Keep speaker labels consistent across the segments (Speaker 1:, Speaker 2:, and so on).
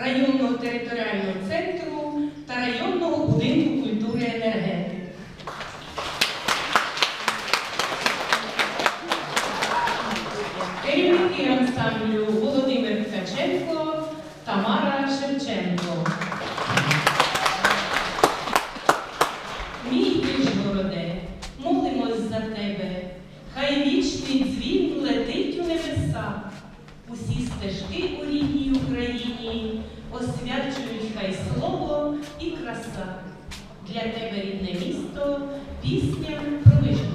Speaker 1: районного територіального центру та районного будинку культури енергетики. вільній Україні освячують хай слово і краса. Для тебе рідне місто, пісня про вишку.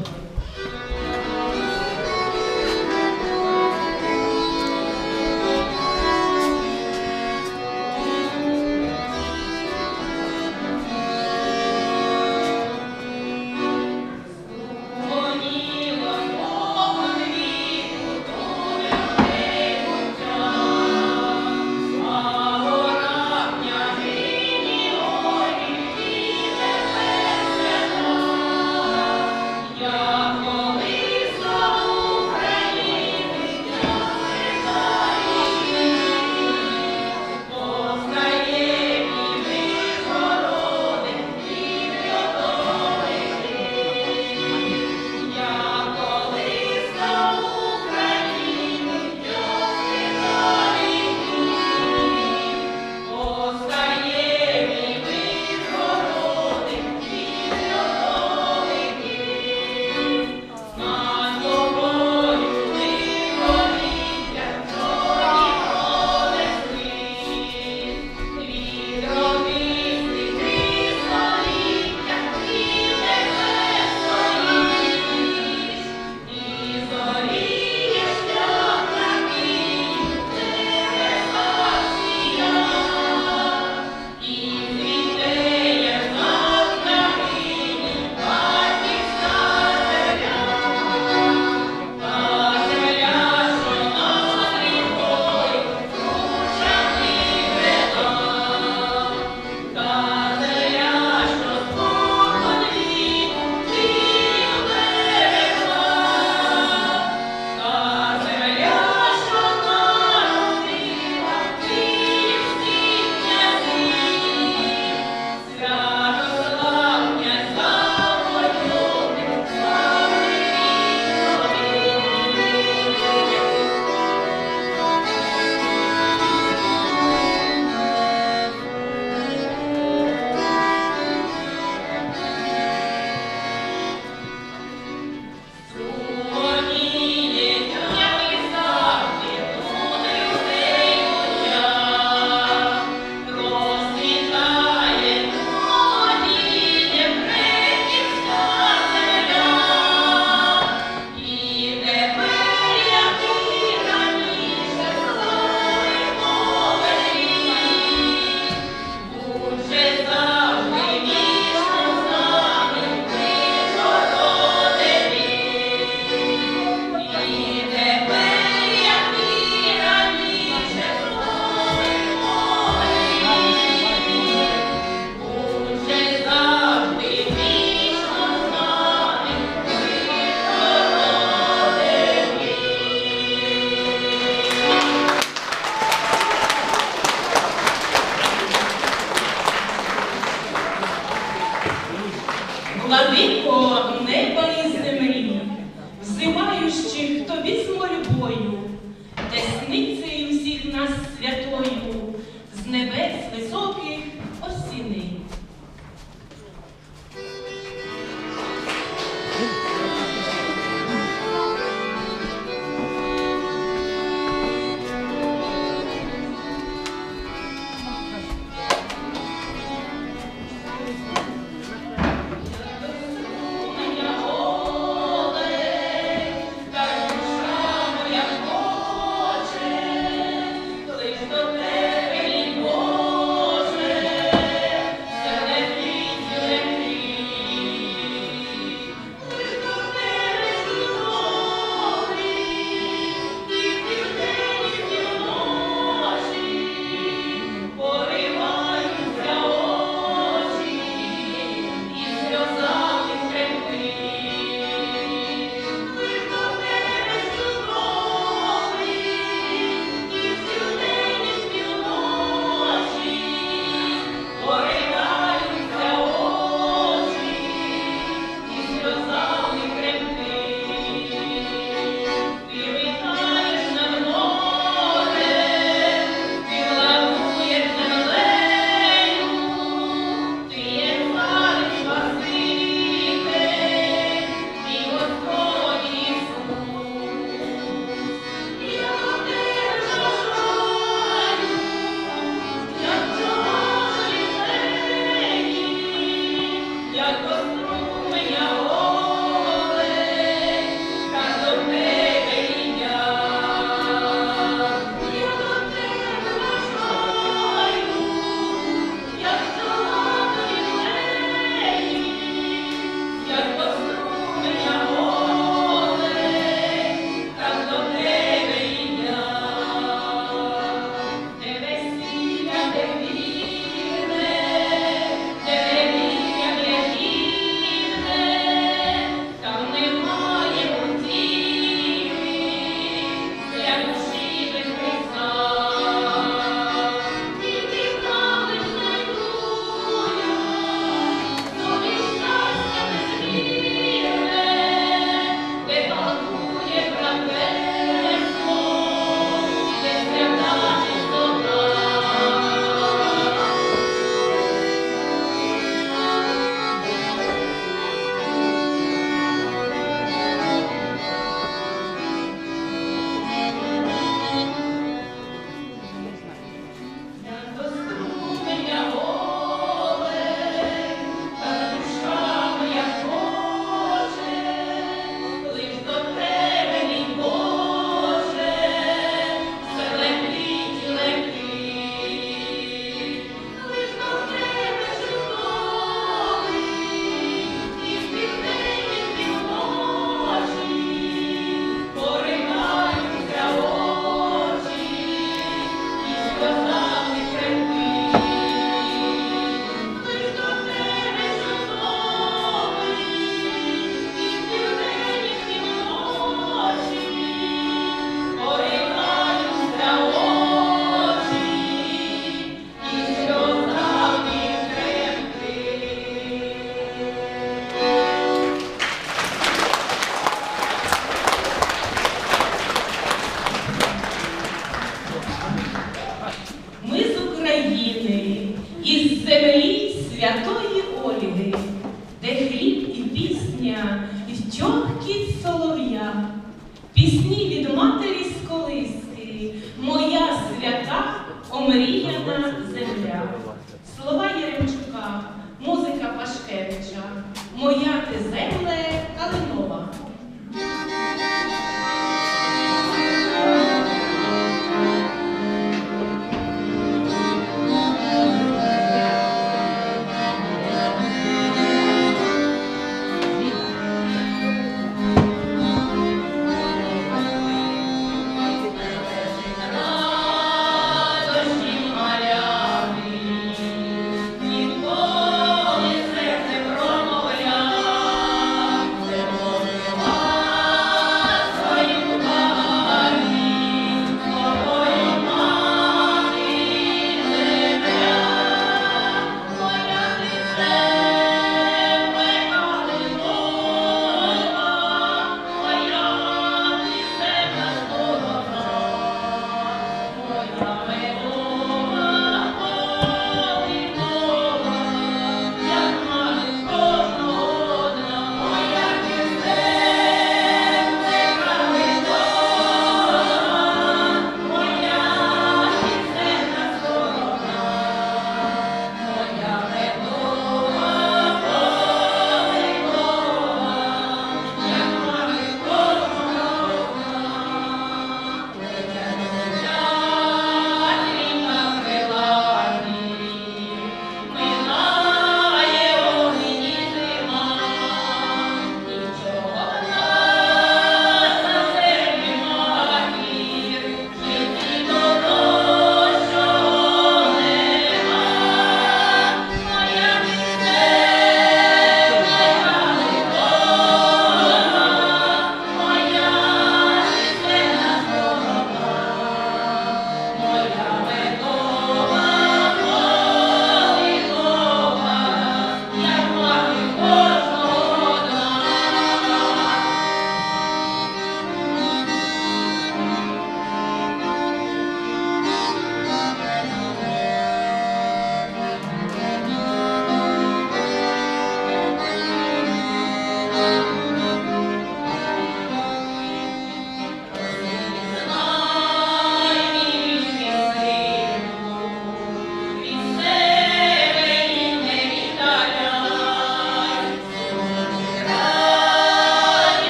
Speaker 1: помріяна земля.